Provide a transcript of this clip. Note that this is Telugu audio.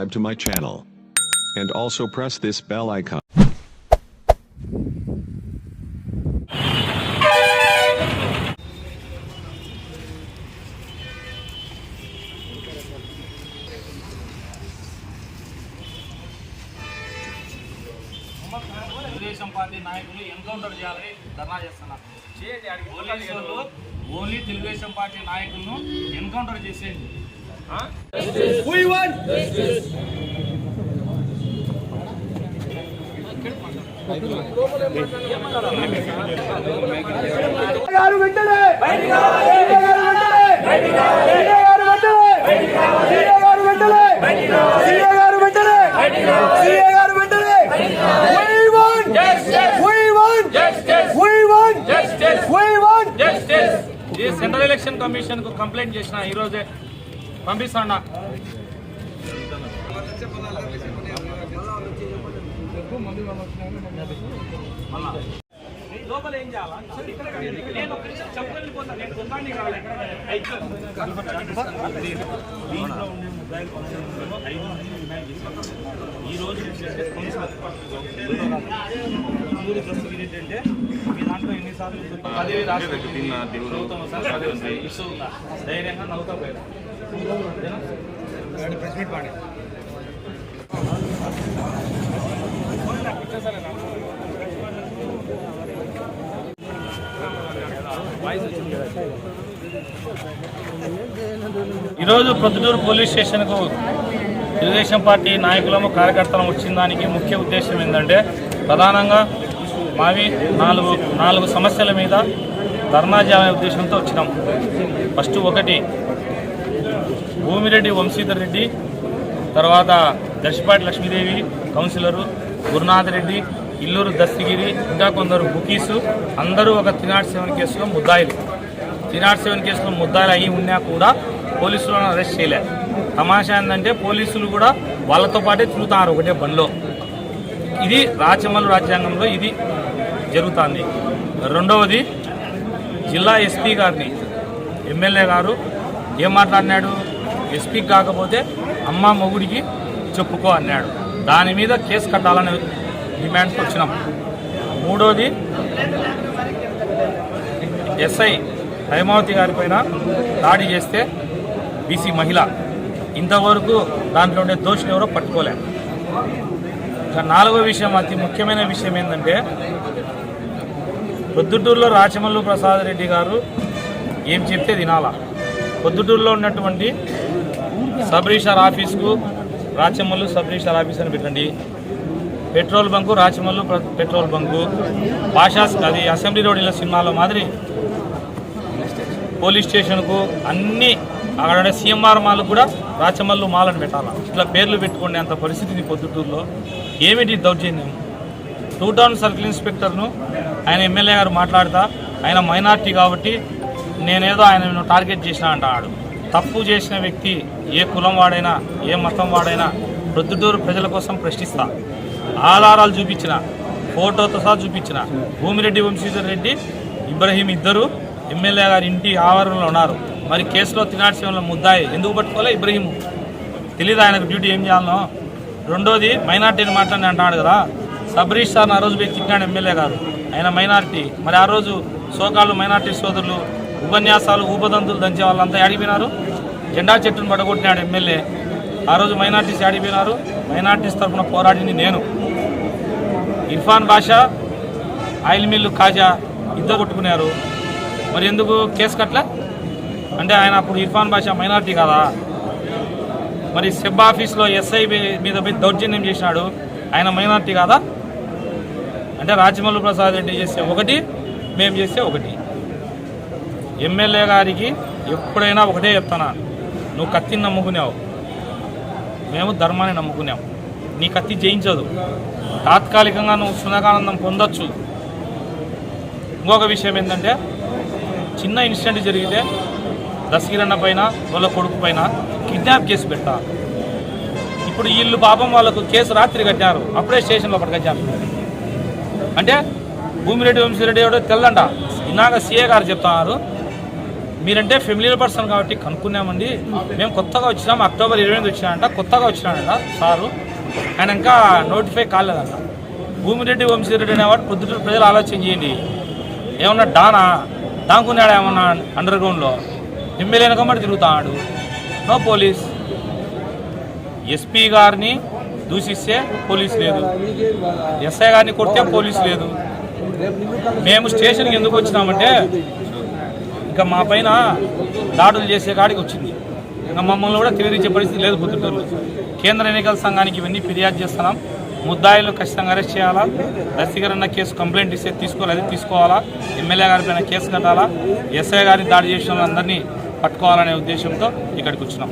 subscribe to my channel. And also press this bell icon. Telugu Desam party నాయకులు ఎన్కౌంటర్ చేయాలని ధర్నా చేస్తున్నారు పోలీసులు ఓన్లీ తెలుగుదేశం పార్టీ నాయకులను ఎన్కౌంటర్ గారు వెంటనే! గారు వెంటనే! గారు వెంటనే! గారు వెంటనే! గారు వెంటనే! We want We want We want We want ఈ సెంట్రల్ ఎలక్షన్ కమిషన్కు కంప్లైంట్ చేసిన ఈ రోజే పంపిస్తాడా లోపల ఏం చేయాలా నేను నేను దీంట్లో ఉండే ముద్దాయిలు పంతొమ్మిదిలో ఐదు మంది డిమాండ్ చేశారు ఈ రోజు ఏంటంటే కౌన్సిలర్ ఊరి దస్తులు ఏంటంటే మీ దాంట్లో ఎన్నిసార్లు పదవి రాష్ట్ర ప్రభుత్వం ఒకసారి ధైర్యంగా నవ్వుతా పోయారు. ఈరోజు ప్రొద్దుటూరు పోలీస్ స్టేషన్కు తెలుగుదేశం పార్టీ నాయకులము కార్యకర్తలం వచ్చిన దానికి ముఖ్య ఉద్దేశం ఏంటంటే ప్రధానంగా మావి నాలుగు నాలుగు సమస్యల మీద ధర్నా చేయాలనే ఉద్దేశంతో వచ్చినాం. ఫస్ట్ ఒకటి భూమిరెడ్డి వంశీధర్ రెడ్డి తర్వాత దర్శపాటి లక్ష్మీదేవి కౌన్సిలరు గురునాథ్ రెడ్డి ఇల్లూరు దస్తగిరి ఇంకా కొందరు బుకీసు అందరూ ఒక త్రీ నాట్ సెవెన్ కేసులో ముద్దాయిలు. త్రీ నాట్ సెవెన్ కేసులో ముద్దాయిలు అయి ఉన్నా కూడా పోలీసులు అరెస్ట్ చేయలేదు. తమాషా ఏంటంటే పోలీసులు కూడా వాళ్ళతో పాటే తిరుగుతున్నారు ఒకటే బండ్లో ఇది రాచమల్లు రాజ్యాంగంలో ఇది జరుగుతుంది. రెండవది జిల్లా ఎస్పీ గారిని ఎమ్మెల్యే గారు ఏం మాట్లాడినాడు? ఎస్పీ కాకపోతే అమ్మ మొగుడికి చెప్పుకో అన్నాడు. దాని మీద కేసు కట్టాలని డిమాండ్కి వచ్చినాం. మూడోది ఎస్ఐ హైమావతి గారి పైన దాడి చేస్తే బీసీ మహిళ. ఇంతవరకు దాంట్లో ఉండే దోషులు ఎవరో పట్టుకోలే. నాలుగో విషయం అతి ముఖ్యమైన విషయం ఏంటంటే పొద్దుటూరులో రాచమల్లు ప్రసాద్ రెడ్డి గారు ఏం చెప్తే తినాలా పొద్దుటూరులో ఉన్నటువంటి సబ్ రిజిస్టార్ ఆఫీస్కు రాచమల్లు సబ్ రిజిస్టార్ ఆఫీస్ అని పెట్టండి. Petrol bunk Rachamallu petrol bunk. Basha అది అసెంబ్లీ రోడ్ ఇలా సినిమాలో మాదిరి. పోలీస్ స్టేషన్కు అన్ని అక్కడ సీఎంఆర్ మాల్ కూడా రాచమల్లు మాల్ అని పెట్టాలా? ఇట్లా పేర్లు పెట్టుకునే అంత పరిస్థితిని పొద్దుటూరులో. ఏమిటి దౌర్జన్యం? టూ టౌన్ సర్కిల్ ఇన్స్పెక్టర్ను ఆయన ఎమ్మెల్యే గారు మాట్లాడతా ఆయన మైనార్టీ కాబట్టి నేనేదో ఆయన టార్గెట్ చేసిన అంటాడు. తప్పు చేసిన వ్యక్తి ఏ కులం వాడైనా ఏ మతం వాడైనా ప్రొద్దుటూరు ప్రజల కోసం ప్రశ్నిస్తా. ఆధారాలు చూపించిన ఫోటోతో సహా చూపించిన భూమిరెడ్డి వంశీధర్ రెడ్డి ఇబ్రహీం ఇద్దరు ఎమ్మెల్యే గారి ఇంటి ఆవరణలో ఉన్నారు. మరి కేసులో తినాడ్సీలో ముద్దాయి. ఎందుకు పట్టుకోలే ఇబ్రహీం? తెలీదు ఆయనకు డ్యూటీ ఏం చేయాలనో? రెండోది మైనార్టీని మాట్లాడి అంటున్నాడు కదా. సబరీష్ సార్ ఆ రోజు పోయి తిట్టినాడు ఎమ్మెల్యే గారు. ఆయన మైనార్టీ. మరి ఆ రోజు సోకాళ్ళు మైనార్టీ సోదరులు ఉపన్యాసాలు ఊపదంతులు దంచే వాళ్ళంతా ఆడిపోయినారు జెండా చెట్టును పడగొట్టినాడు ఎమ్మెల్యే. ఆ రోజు మైనార్టీస్ ఆడిపోయినారు మైనార్టీస్ తరఫున పోరాడింది నేను. ఇర్ఫాన్ బాషా ఆయిల్ మిల్లు కాజా ఇద్దరు కొట్టుకున్నారు. మరి ఎందుకు కేసు కట్లా అంటే ఆయన అప్పుడు ఇర్ఫాన్ బాషా మైనార్టీ కదా? మరి సెబ్ ఆఫీస్లో ఎస్ఐ మీద పోయి దౌర్జన్యం చేసినాడు. ఆయన మైనార్టీ కాదా? అంటే రాజమౌళి ప్రసాద్ రెడ్డి చేస్తే ఒకటి మేము చేస్తే ఒకటి. ఎమ్మెల్యే గారికి ఎప్పుడైనా ఒకటే చెప్తానా నువ్వు కత్తిని నమ్ముకున్నావు మేము ధర్మాన్ని నమ్ముకున్నాం నీ కత్తి జయించదు తాత్కాలికంగా నువ్వు సునకానందం పొందొచ్చు. ఇంకొక విషయం ఏంటంటే చిన్న ఇన్సిడెంట్ జరిగితే దశగిరన్న పైన వాళ్ళ కొడుకు పైన కిడ్నాప్ కేసు పెట్టా ఇప్పుడు వీళ్ళు పాపం వాళ్ళకు కేసు రాత్రి కట్టారు అప్పుడే స్టేషన్లో పట్టుకొచ్చారు అంటే భూమిరెడ్డి వంశీరెడ్డి ఎవడో తెల్లంట ఇందాక సీఏ గారు చెప్తున్నారు మీరంటే ఫెమిలియర్ పర్సన్ కాబట్టి కనుక్కున్నామండి. మేము కొత్తగా వచ్చినాం అక్టోబర్ ఇరవై ఎనిమిది వచ్చినాడంట కొత్తగా వచ్చినాడంట సారు. ఆయన ఇంకా నోటిఫై కాలేదంట. భూమిరెడ్డి వంశీరెడ్డి అనేవాడు పొద్దుట ప్రజలు ఆలోచన చేయండి. ఏమన్నా డానా? దాంకున్నాడా ఏమన్నా అండర్ గ్రౌండ్లో ఎమ్మెల్యేని కమ్మటి తిరుగుతాడు. No police. ఎస్పీ గారిని దూషిస్తే పోలీస్ లేదు. ఎస్ఐ గారిని కొడితే పోలీస్ లేదు. మేము స్టేషన్కి ఎందుకు వచ్చినామంటే ఇంకా మా పైన దాడులు చేసే కాడికి వచ్చింది. ఇంకా మమ్మల్ని కూడా తెలియచే పరిస్థితి లేదు పొద్దుటూరులో. కేంద్ర ఎన్నికల సంఘానికి ఇవన్నీ ఫిర్యాదు చేస్తున్నాం. ముద్దాయిలు ఖచ్చితంగా అరెస్ట్ చేయాలా? దస్తగిరన్న కేసు కంప్లైంట్ ఇస్తే తీసుకోవాలి? అది తీసుకోవాలా? ఎమ్మెల్యే గారి పైన కేసు కట్టాలా? ఎస్ఐ గారిని దాడి చేసిన వాళ్ళందరినీ పట్టుకోవాలనే ఉద్దేశంతో ఇక్కడికి వచ్చినాం.